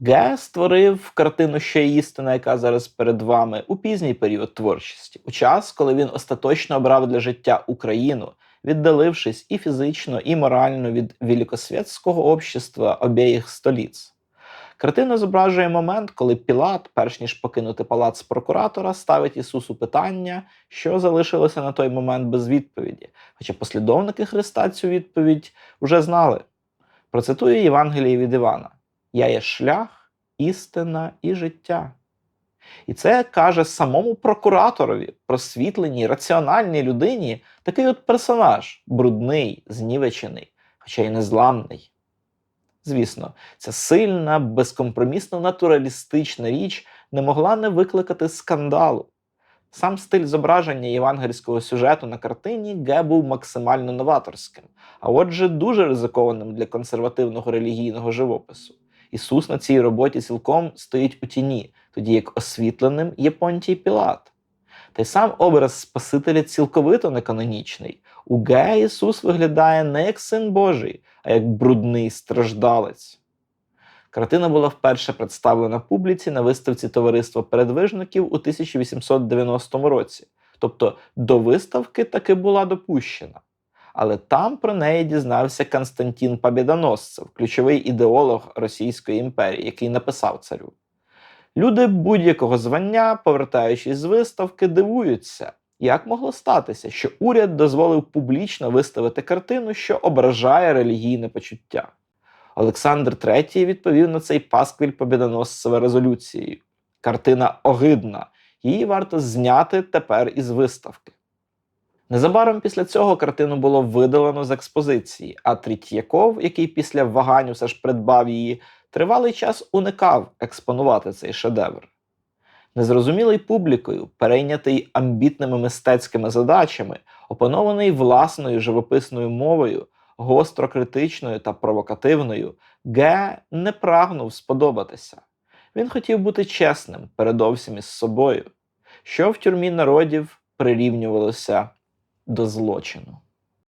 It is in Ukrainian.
Ге створив картину ще істина, яка зараз перед вами у пізній період творчості, у час, коли він остаточно обрав для життя Україну, віддалившись і фізично, і морально від великосвітського общества обеїх століць. Картина зображує момент, коли Пілат, перш ніж покинути палац прокуратора, ставить Ісусу питання, що залишилося на той момент без відповіді. Хоча послідовники Христа цю відповідь вже знали. Процитую Євангеліє від Івана: Я є шлях, істина і життя. І це каже самому прокураторові, просвітленій, раціональній людині, такий от персонаж брудний, знівечений, хоча й незламний. Звісно, ця сильна, безкомпромісно натуралістична річ не могла не викликати скандалу. Сам стиль зображення євангельського сюжету на картині Ге був максимально новаторським, а отже, дуже ризикованим для консервативного релігійного живопису. Ісус на цій роботі цілком стоїть у тіні, тоді як освітленим є Понтій Пілат. Та й сам образ Спасителя цілковито неканонічний. У Ге Ісус виглядає не як син Божий, а як брудний страждалець. Картина була вперше представлена публіці на виставці товариства передвижників у 1890 році. Тобто до виставки таки була допущена. Але там про неї дізнався Константин Побєдоносцев, ключовий ідеолог Російської імперії, який написав царю. Люди будь-якого звання, повертаючись з виставки, дивуються, як могло статися, що уряд дозволив публічно виставити картину, що ображає релігійне почуття. Олександр III відповів на цей пасквіль Побєдоносцева резолюцією. Картина огидна, її варто зняти тепер із виставки. Незабаром після цього картину було видалено з експозиції, а Трітьяков, який після вагань все ж придбав її, тривалий час уникав експонувати цей шедевр. Незрозумілий публікою, перейнятий амбітними мистецькими задачами, опанований власною живописною мовою, гостро критичною та провокативною, Ге не прагнув сподобатися. Він хотів бути чесним передовсім із собою, що в тюрмі народів прирівнювалося до злочину.